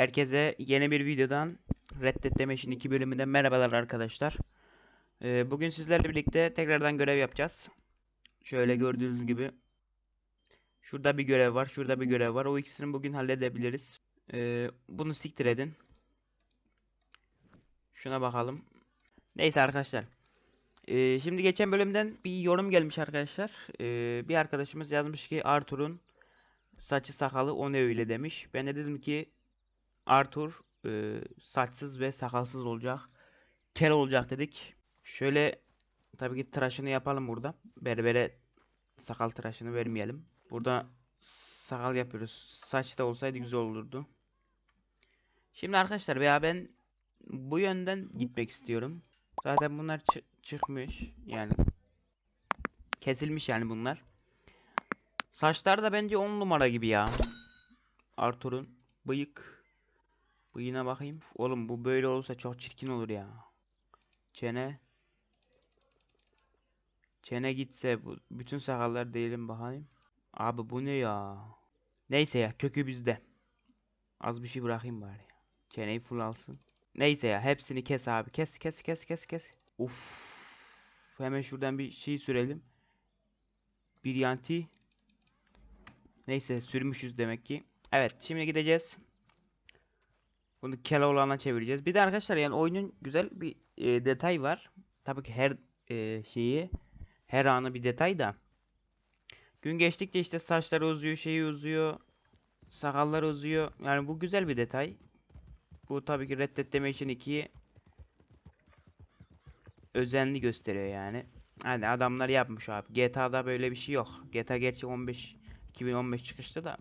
Herkese yeni bir videodan Red Dead Redemption 2 bölümünden merhabalar arkadaşlar. Ee, bugün sizlerle birlikte tekrardan görev yapacağız. Şöyle gördüğünüz gibi. Şurada bir görev var, şurada bir görev var. O ikisini bugün halledebiliriz. Ee, bunu siktir edin. Şuna bakalım. Neyse arkadaşlar. Ee, şimdi geçen bölümden bir yorum gelmiş arkadaşlar. Ee, bir arkadaşımız yazmış ki Arthur'un saçı sakalı o ne öyle demiş. Ben de dedim ki Arthur e, saçsız ve sakalsız olacak. Kel olacak dedik. Şöyle tabii ki tıraşını yapalım burada. Berbere sakal tıraşını vermeyelim. Burada sakal yapıyoruz. Saç da olsaydı güzel olurdu. Şimdi arkadaşlar veya ben bu yönden gitmek istiyorum. Zaten bunlar çı- çıkmış. Yani kesilmiş yani bunlar. Saçlar da bence 10 numara gibi ya. Arthur'un bıyık bıyığına bakayım. Oğlum bu böyle olursa çok çirkin olur ya. Çene Çene gitse bu bütün sakallar değilim bakayım. Abi bu ne ya? Neyse ya kökü bizde. Az bir şey bırakayım bari. Çeneyi full alsın. Neyse ya hepsini kes abi. Kes kes kes kes kes. Uf. Hemen şuradan bir şey sürelim. Bir yanti. Neyse sürmüşüz demek ki. Evet şimdi gideceğiz. Bunu Keloğlan'a çevireceğiz. Bir de arkadaşlar yani oyunun güzel bir e, detay var. Tabii ki her e, şeyi her anı bir detay da. Gün geçtikçe işte saçları uzuyor, şeyi uzuyor. Sakallar uzuyor. Yani bu güzel bir detay. Bu tabii ki Red Dead Redemption 2'yi özenli gösteriyor yani. Hani adamlar yapmış abi. GTA'da böyle bir şey yok. GTA gerçi 15 2015 çıkışta da.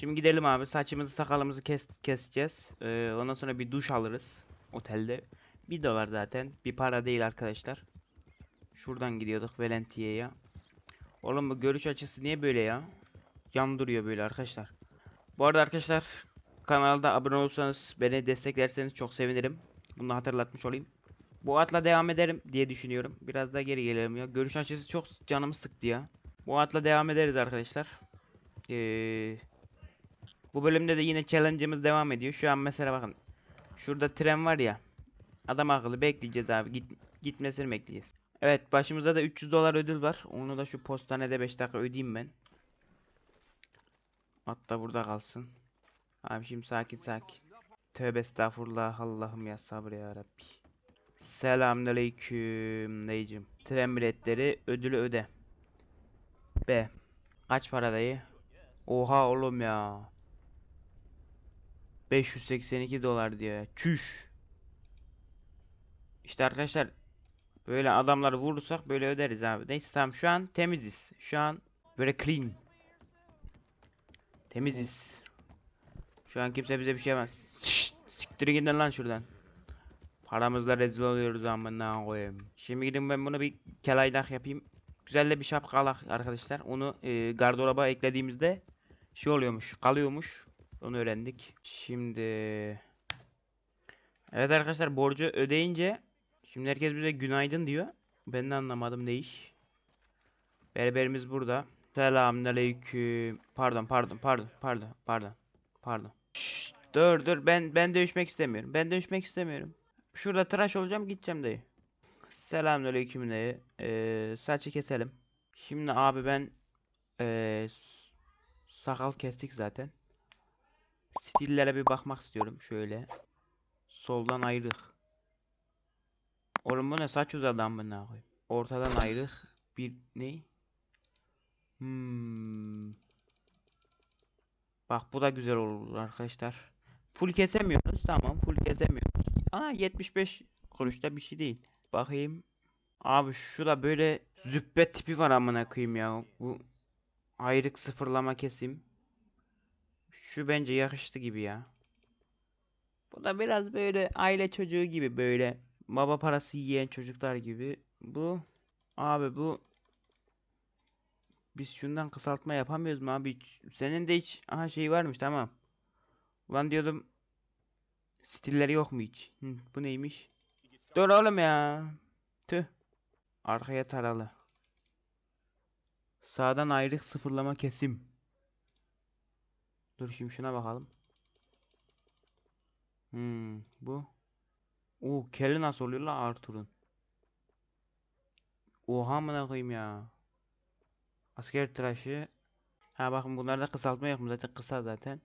Şimdi gidelim abi. Saçımızı sakalımızı kes keseceğiz. Ee, ondan sonra bir duş alırız otelde. Bir dolar zaten. Bir para değil arkadaşlar. Şuradan gidiyorduk Valentia'ya. Oğlum bu görüş açısı niye böyle ya? Yan duruyor böyle arkadaşlar. Bu arada arkadaşlar kanalda abone olursanız beni desteklerseniz çok sevinirim. Bunu hatırlatmış olayım. Bu atla devam ederim diye düşünüyorum. Biraz daha geri gelelim ya. Görüş açısı çok canımı sıktı ya. Bu atla devam ederiz arkadaşlar. Ee, bu bölümde de yine challenge'ımız devam ediyor. Şu an mesela bakın. Şurada tren var ya. Adam akıllı bekleyeceğiz abi. Git, gitmesini bekleyeceğiz. Evet başımızda da 300 dolar ödül var. Onu da şu postanede 5 dakika ödeyeyim ben. Hatta burada kalsın. Abi şimdi sakin sakin. Tövbe estağfurullah Allah'ım ya sabır ya Rabbi. Selamünaleyküm dayıcım. Tren biletleri ödülü öde. B. Kaç para dayı? Oha oğlum ya. 582 dolar diyor ya. Çüş. İşte arkadaşlar böyle adamları vurursak böyle öderiz abi. Neyse tamam şu an temiziz. Şu an böyle clean. Temiziz. Şu an kimse bize bir şey yapmaz. Şşt, siktirin gidin lan şuradan. Paramızla rezil oluyoruz amına koyayım. Şimdi gidin ben bunu bir kelaydak yapayım. Güzel de bir şapkalak arkadaşlar. Onu e, gardıroba eklediğimizde şey oluyormuş, kalıyormuş. Onu öğrendik. Şimdi Evet arkadaşlar borcu ödeyince şimdi herkes bize günaydın diyor. Ben de anlamadım ne iş. Berberimiz burada. Selamünaleyküm. Pardon, pardon, pardon, pardon, pardon. Pardon. Şşt, dur dur ben ben dövüşmek istemiyorum. Ben dövüşmek istemiyorum. Şurada tıraş olacağım gideceğim dayı. Selamünaleyküm dayı. Ee, saçı keselim. Şimdi abi ben ee, sakal kestik zaten. Stillere bir bakmak istiyorum şöyle. Soldan ayrık. Oğlum bu ne saç uzadı amına koyayım. Ortadan ayrık. Bir ne? Hmm. Bak bu da güzel olur arkadaşlar. Full kesemiyoruz. Tamam full kesemiyoruz. Ana 75 kuruşta bir şey değil. Bakayım. Abi şu da böyle züppe tipi var amına koyayım ya. Bu ayrık sıfırlama kesim. Şu bence yakıştı gibi ya. Bu da biraz böyle aile çocuğu gibi böyle baba parası yiyen çocuklar gibi. Bu abi bu biz şundan kısaltma yapamıyoruz mu abi? Senin de hiç aha şey varmış tamam. Ulan diyordum stilleri yok mu hiç? Hı, bu neymiş? Dur oğlum ya. Tüh. Arkaya taralı. Sağdan ayrık sıfırlama kesim. Dur şimdi şuna bakalım. Hmm, bu. Oo, keli nasıl oluyor la Arthur'un? Oha amına koyayım ya. Asker tıraşı. Ha bakın bunlarda kısaltma yok mu? Zaten kısa zaten.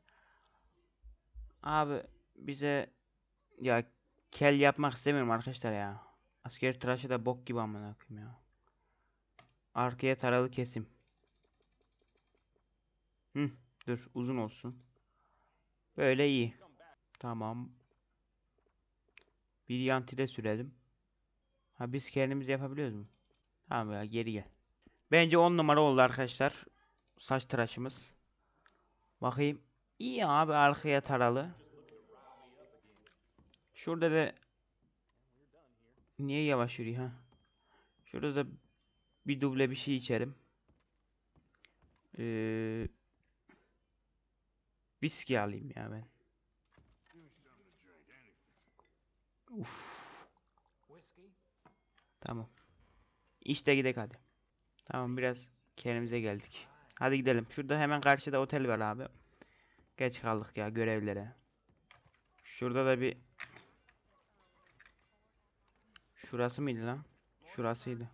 Abi bize ya kel yapmak istemiyorum arkadaşlar ya. Asker tıraşı da bok gibi amına koyayım ya. Arkaya taralı kesim. Hı, dur uzun olsun. Böyle iyi. Tamam. Bir yantide sürelim. Ha biz kendimiz yapabiliyoruz mu? Tamam ya geri gel. Bence 10 numara oldu arkadaşlar. Saç tıraşımız. Bakayım. İyi abi arkaya taralı. Şurada da Niye yavaş yürüyor ha? Şurada da bir duble bir şey içerim. Ee, viski alayım ya ben. Uf. Tamam. İşte gidelim hadi. Tamam biraz kendimize geldik. Hadi gidelim. Şurada hemen karşıda otel var abi. Geç kaldık ya görevlere. Şurada da bir Şurası mıydı lan? Şurasıydı.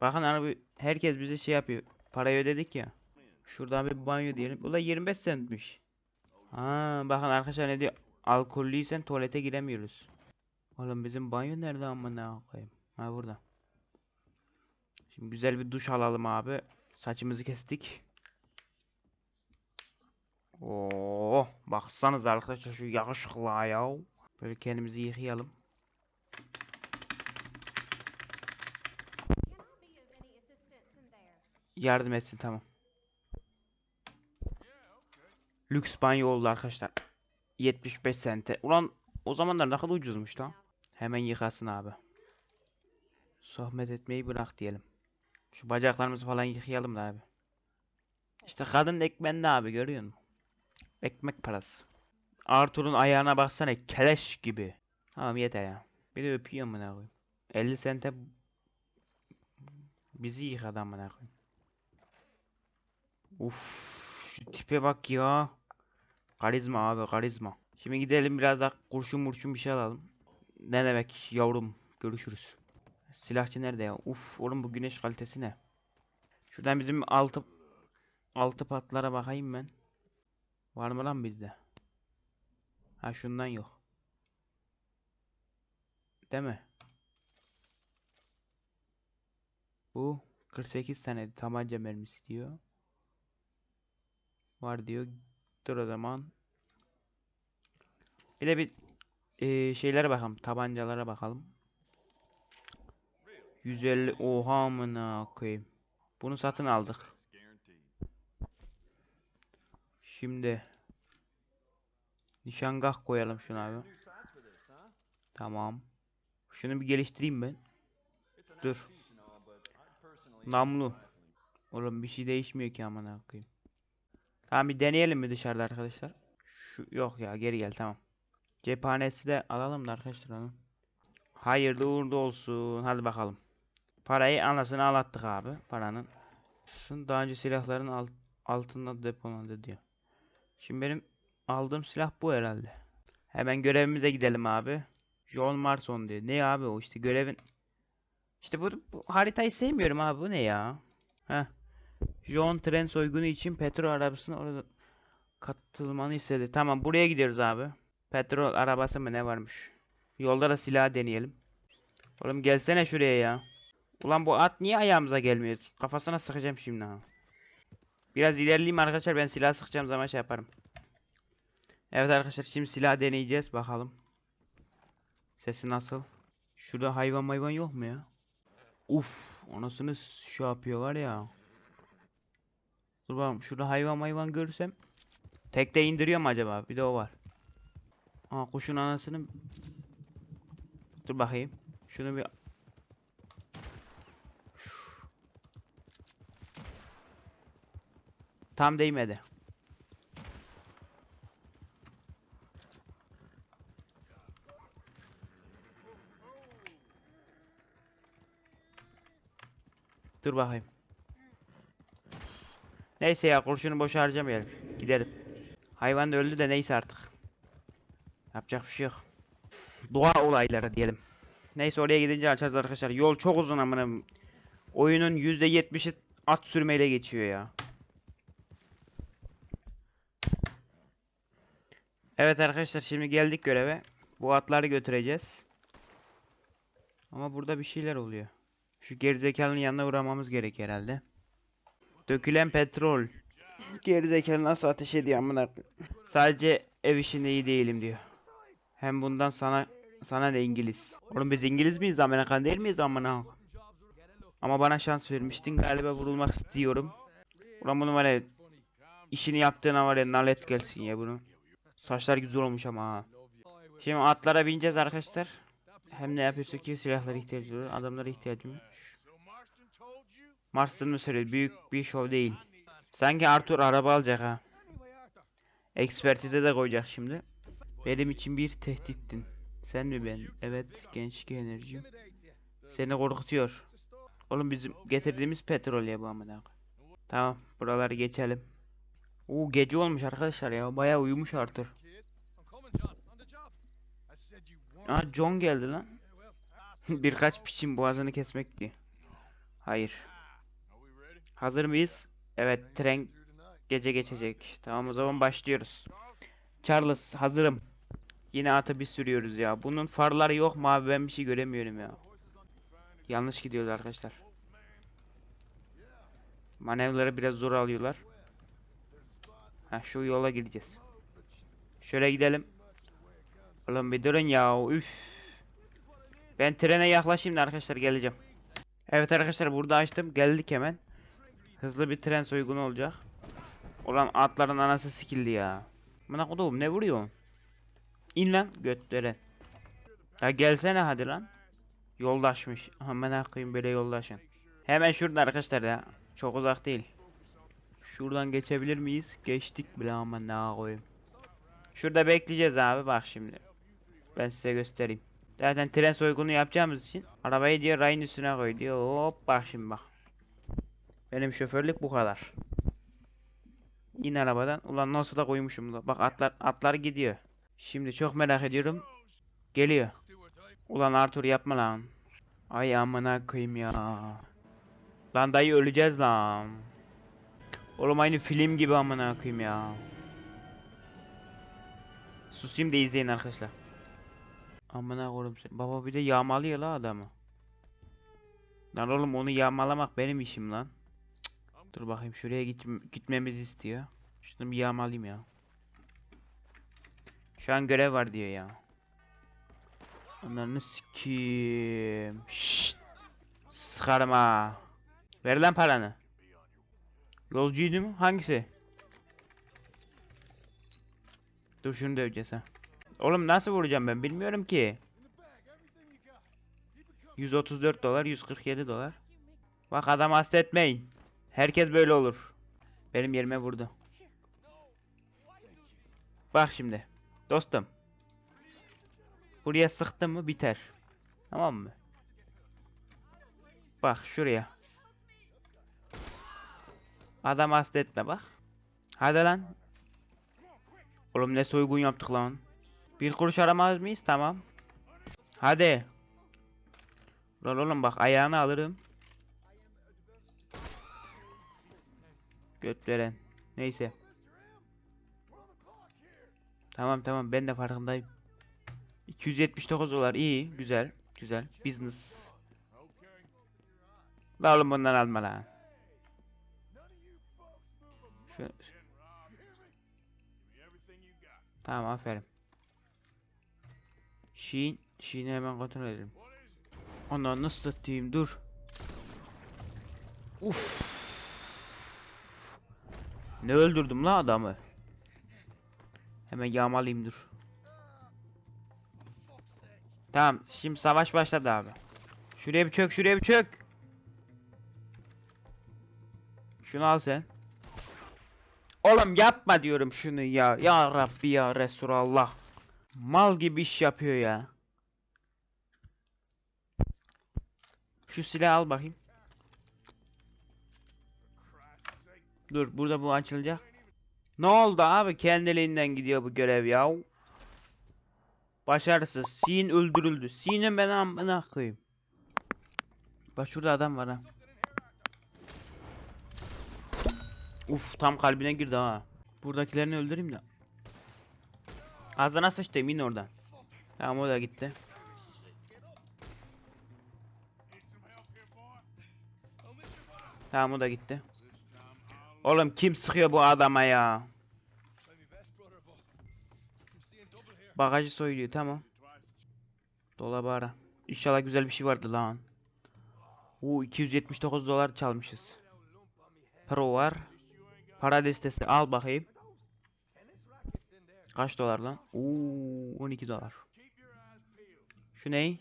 Bakın abi herkes bize şey yapıyor. Parayı ödedik ya. Şuradan bir banyo diyelim. Bu da 25 centmiş. Ha, bakın arkadaşlar ne diyor? Alkollüysen tuvalete giremiyoruz. Oğlum bizim banyo nerede amına koyayım? Ha burada. Şimdi güzel bir duş alalım abi. Saçımızı kestik. Oo, baksanız arkadaşlar şu yakışıklığa ya. Böyle kendimizi yıkayalım. Yardım etsin tamam. Lüks banyo oldu arkadaşlar. 75 sente. Ulan o zamanlar ne kadar ucuzmuş lan. Hemen yıkasın abi. Sohbet etmeyi bırak diyelim. Şu bacaklarımızı falan yıkayalım da abi. İşte kadın ekmeğinde abi görüyor musun? Ekmek parası. Arthur'un ayağına baksana keleş gibi. Tamam yeter ya. Bir de öpüyor mu ne koyayım. 50 sente bizi yıkadı amına koyayım. Uf, şu tipe bak ya. Karizma abi karizma. Şimdi gidelim biraz daha kurşun murşun bir şey alalım. Ne demek yavrum görüşürüz. Silahçı nerede ya? Uf oğlum bu güneş kalitesi ne? Şuradan bizim altı altı patlara bakayım ben. Var mı lan bizde? Ha şundan yok. Değil mi? Bu 48 tane tabanca mermisi diyor. Var diyor. Dur o zaman. Bir de bir eee, şeylere bakalım. Tabancalara bakalım. 150 oha amına koyayım. Bunu satın aldık. Şimdi nişangah koyalım şuna abi. Tamam. Şunu bir geliştireyim ben. Dur. Namlu. Oğlum bir şey değişmiyor ki amına koyayım. Tamam bir deneyelim mi dışarıda arkadaşlar? Şu yok ya geri gel tamam. Cephanesi de alalım da arkadaşlar onu. Hayırlı uğurlu olsun. Hadi bakalım. Parayı anasını ağlattık abi paranın. Daha önce silahların alt, altında depolandı diyor. Şimdi benim aldığım silah bu herhalde. Hemen görevimize gidelim abi. John Marston diyor. Ne abi o işte görevin. İşte bu, bu haritayı sevmiyorum abi bu ne ya? Heh. John tren soygunu için petrol arabasına orada katılmanı istedi. Tamam buraya gidiyoruz abi. Petrol arabası mı ne varmış? Yolda da silah deneyelim. Oğlum gelsene şuraya ya. Ulan bu at niye ayağımıza gelmiyor? Kafasına sıkacağım şimdi ha. Biraz ilerleyeyim arkadaşlar ben silah sıkacağım zaman şey yaparım. Evet arkadaşlar şimdi silah deneyeceğiz bakalım. Sesi nasıl? Şurada hayvan hayvan yok mu ya? Uf, anasını şey yapıyor var ya. Dur bakalım şurada hayvan hayvan görürsem tekte indiriyor mu acaba? Bir de o var. Aa kuşun anasını Dur bakayım. Şunu bir Tam değmedi. Dur bakayım. Neyse ya kurşunu boş harcamayalım. Gidelim. Hayvan da öldü de neyse artık. Yapacak bir şey yok. Doğa olayları diyelim. Neyse oraya gidince açacağız arkadaşlar. Yol çok uzun amına. Oyunun %70'i at sürmeyle geçiyor ya. Evet arkadaşlar şimdi geldik göreve. Bu atları götüreceğiz. Ama burada bir şeyler oluyor. Şu gerizekalının yanına uğramamız gerek herhalde. Dökülen petrol. Gerizekalı nasıl ateş ediyor amına. Sadece ev işinde iyi değilim diyor. Hem bundan sana sana ne İngiliz? Oğlum biz İngiliz miyiz Amerikan değil miyiz amına? Ama bana şans vermiştin galiba vurulmak istiyorum. Ulan bunu var ya işini yaptığına var ya nalet gelsin ya bunu. Saçlar güzel olmuş ama ha. Şimdi atlara bineceğiz arkadaşlar. Hem ne yapıyorsak ki silahlara ihtiyacı var. Adamlara ihtiyacım var. Marston mı? Büyük bir şov değil. Sanki Arthur araba alacak ha. Ekspertize de koyacak şimdi. Benim için bir tehdittin. Sen mi ben? Evet gençlik enerjim. Seni korkutuyor. Oğlum bizim getirdiğimiz petrol ya bu amına. Tamam buraları geçelim. Oo gece olmuş arkadaşlar ya. Bayağı uyumuş Arthur. Aa John geldi lan. Birkaç piçin boğazını kesmek diye. Hayır. Hazır mıyız? Evet tren gece geçecek. Tamam o zaman başlıyoruz. Charles hazırım. Yine atı bir sürüyoruz ya. Bunun farları yok mu abi ben bir şey göremiyorum ya. Yanlış gidiyoruz arkadaşlar. Manevraları biraz zor alıyorlar. Ha şu yola gideceğiz. Şöyle gidelim. Oğlum bir durun ya. Üf. Ben trene yaklaşayım da arkadaşlar geleceğim. Evet arkadaşlar burada açtım. Geldik hemen. Hızlı bir tren soygunu olacak. Ulan atların anası sikildi ya. Bana kodum ne vuruyorsun? İn lan götlere. Ya gelsene hadi lan. Yoldaşmış. Aman koyayım böyle yoldaşın. Hemen şurada arkadaşlar ya. Çok uzak değil. Şuradan geçebilir miyiz? Geçtik bile aman ne koyayım. Şurada bekleyeceğiz abi bak şimdi. Ben size göstereyim. Zaten tren soygunu yapacağımız için arabayı diyor rayın üstüne koy diyor. Hop bak şimdi bak. Benim şoförlük bu kadar. İn arabadan. Ulan nasıl da koymuşum da. Bak atlar atlar gidiyor. Şimdi çok merak ediyorum. Geliyor. Ulan Arthur yapma lan. Ay amına koyayım ya. Lan dayı öleceğiz lan. Oğlum aynı film gibi amına koyayım ya. Susayım da izleyin arkadaşlar. Amına koyayım sen. Baba bir de yağmalıyor la adamı. Lan oğlum onu yağmalamak benim işim lan. Dur bakayım şuraya git gitmemizi istiyor. Şunu bir yağmalayayım ya. Şu an görev var diyor ya. Ananı sikiyim. Şşt. Sıkarım ha. Ver lan paranı. Yolcuydu mu? Hangisi? Dur şunu döveceğiz ha. Oğlum nasıl vuracağım ben bilmiyorum ki. 134 dolar, 147 dolar. Bak adam hasta etmeyin. Herkes böyle olur. Benim yerime vurdu. Bak şimdi. Dostum. Buraya sıktım mı biter. Tamam mı? Bak şuraya. Adam hasta etme bak. Hadi lan. Oğlum ne soygun yaptık lan. Bir kuruş aramaz mıyız? Tamam. Hadi. Lan oğlum bak ayağını alırım. Göt. Neyse. Tamam tamam ben de farkındayım. 279 dolar iyi güzel güzel business. La oğlum bundan alma lan. Şu... Tamam aferin. Şiin, Şiin'i hemen kontrol edelim. Onu nasıl satayım dur. Uf. Ne öldürdüm la adamı. Hemen yağmalayayım dur. Tamam şimdi savaş başladı abi. Şuraya bir çök şuraya bir çök. Şunu al sen. Oğlum yapma diyorum şunu ya. Ya Rabbi ya Resulallah. Mal gibi iş yapıyor ya. Şu silahı al bakayım. Dur burada bu açılacak. Ne oldu abi kendiliğinden gidiyor bu görev ya. Başarısız. Sin öldürüldü. Sin'in ben amına koyayım. Bak şurada adam var ha. Uf tam kalbine girdi ha. Buradakilerini öldüreyim de. Ağzına sıçtı in oradan. Tamam o da gitti. Tamam o da gitti. Oğlum kim sıkıyor bu adama ya? Bagajı soyuluyor tamam. Dolabı ara. İnşallah güzel bir şey vardı lan. Oo 279 dolar çalmışız. Pro var. Para destesi al bakayım. Kaç dolar lan? Oo 12 dolar. Şu ney?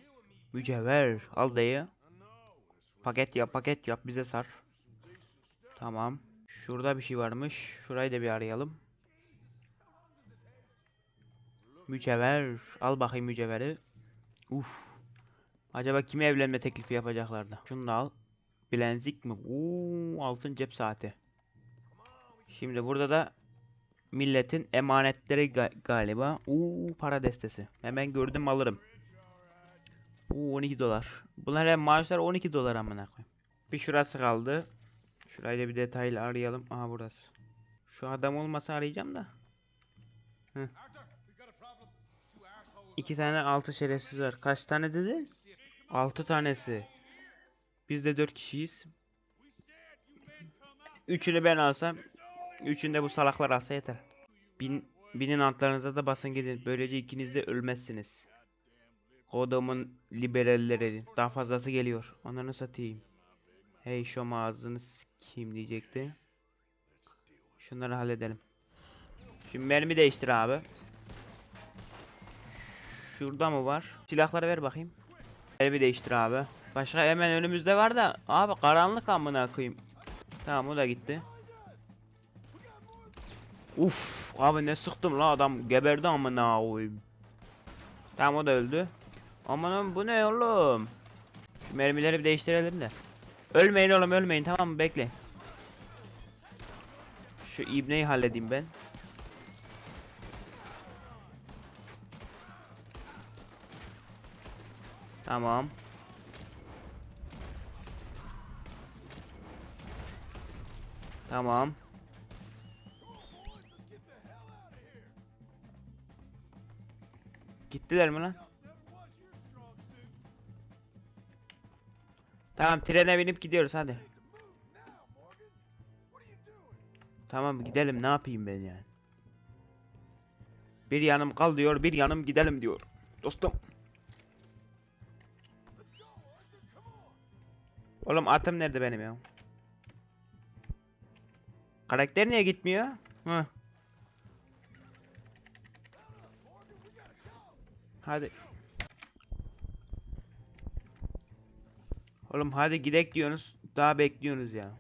Mücevher. Al dayı. Paket yap paket yap bize sar. Tamam. Şurada bir şey varmış. Şurayı da bir arayalım. Mücevher. Al bakayım mücevheri. Uf. Acaba kime evlenme teklifi yapacaklardı? Şunu da al. Bilezik mi? Oo, altın cep saati. Şimdi burada da milletin emanetleri ga- galiba. Oo, para destesi. Hemen gördüm alırım. Oo, 12 dolar. Bunlar maaşlar 12 dolar amına koyayım. Bir şurası kaldı. Şurayı bir detaylı arayalım. Aha burası. Şu adam olmasa arayacağım da. İki tane altı şerefsiz var. Kaç tane dedin? Altı tanesi. Biz de dört kişiyiz. Üçünü ben alsam, üçünü de bu salaklar alsa yeter. Bin, binin altlarınıza da basın gidin. Böylece ikiniz de ölmezsiniz. Kodumun liberalleri. Daha fazlası geliyor. Onları satayım. Hey şom ağzını kim diyecekti. Şunları halledelim. Şimdi mermi değiştir abi. Şurada mı var? Silahları ver bakayım. Mermi değiştir abi. Başka hemen önümüzde var da abi karanlık amına koyayım. Tamam o da gitti. Uf abi ne sıktım la adam geberdi amına koyayım. Tamam o da öldü. Amanım bu ne oğlum? Şu mermileri bir değiştirelim de. Ölmeyin oğlum ölmeyin tamam mı bekle. Şu ibneyi halledeyim ben. Tamam. Tamam. Gittiler mi lan? Tamam trene binip gidiyoruz hadi. Tamam gidelim ne yapayım ben yani. Bir yanım kal diyor bir yanım gidelim diyor. Dostum. Oğlum atım nerede benim ya? Karakter niye gitmiyor? Hı. Hadi. Oğlum hadi gidek diyorsunuz. Daha bekliyorsunuz ya.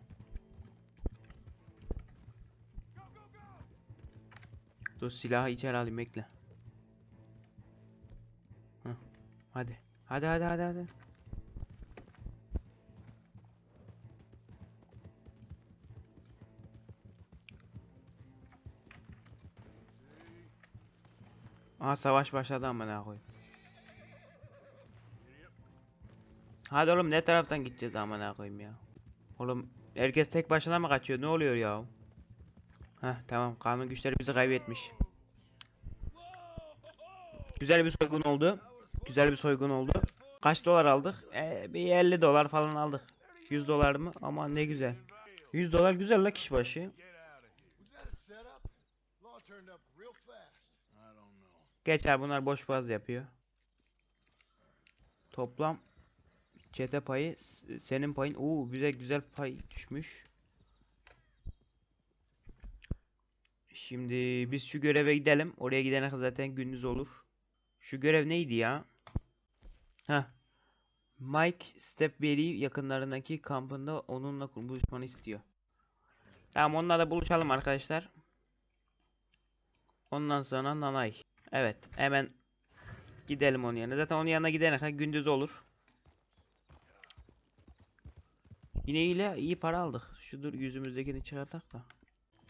Dur silahı içeri alayım bekle. Hadi. Hadi hadi hadi hadi. Aha savaş başladı amına koyayım. Hadi oğlum ne taraftan gideceğiz amına koyayım ya. Oğlum herkes tek başına mı kaçıyor? Ne oluyor ya? Heh tamam kanun güçleri bizi kaybetmiş. Güzel bir soygun oldu. Güzel bir soygun oldu. Kaç dolar aldık? Ee, bir 50 dolar falan aldık. 100 dolar mı? Ama ne güzel. 100 dolar güzel la kişi başı. Geçer bunlar boş baz yapıyor. Toplam çete payı senin payın. Oo bize güzel pay düşmüş. Şimdi biz şu göreve gidelim. Oraya gidene kadar zaten gündüz olur. Şu görev neydi ya? Ha. Mike Stepberry yakınlarındaki kampında onunla buluşmanı istiyor. Tamam onunla da buluşalım arkadaşlar. Ondan sonra Nanay. Evet hemen gidelim onun yanına. Zaten onun yanına gidene kadar gündüz olur. Yine ile iyi para aldık. Şudur yüzümüzdekini çıkartak da.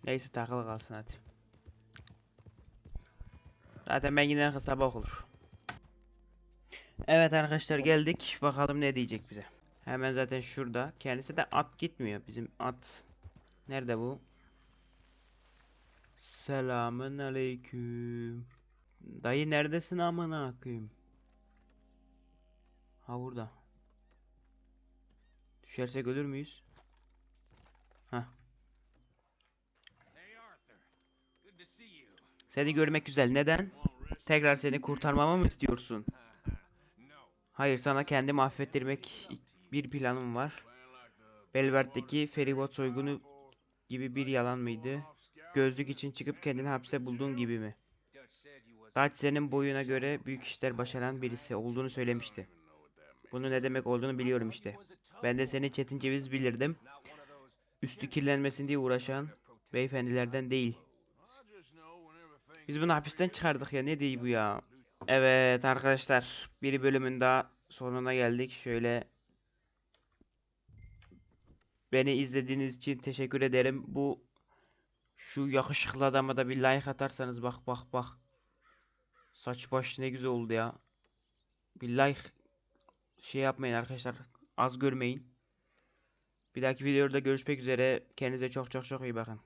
Neyse takılı kalsın hadi. Zaten ben kadar sabah olur. Evet arkadaşlar geldik. Bakalım ne diyecek bize. Hemen zaten şurada. Kendisi de at gitmiyor. Bizim at. Nerede bu? Selamın aleyküm. Dayı neredesin amına koyayım? Ha burada. Düşersek ölür müyüz? You. Seni görmek güzel. Neden? Tekrar seni kurtarmamı mı istiyorsun? Hayır, sana kendimi affettirmek bir planım var. Belvert'teki feribot soygunu gibi bir yalan mıydı? Gözlük için çıkıp kendini hapse bulduğun gibi mi? Dutch senin boyuna göre büyük işler başaran birisi olduğunu söylemişti. Bunun ne demek olduğunu biliyorum işte. Ben de seni Çetin Ceviz bilirdim. Üstü kirlenmesin diye uğraşan beyefendilerden değil. Biz bunu hapisten çıkardık ya ne diyor bu ya? Evet arkadaşlar bir bölümün daha sonuna geldik. Şöyle beni izlediğiniz için teşekkür ederim. Bu şu yakışıklı adama da bir like atarsanız bak bak bak. Saç baş ne güzel oldu ya. Bir like şey yapmayın arkadaşlar. Az görmeyin. Bir dahaki videoda görüşmek üzere. Kendinize çok çok çok iyi bakın.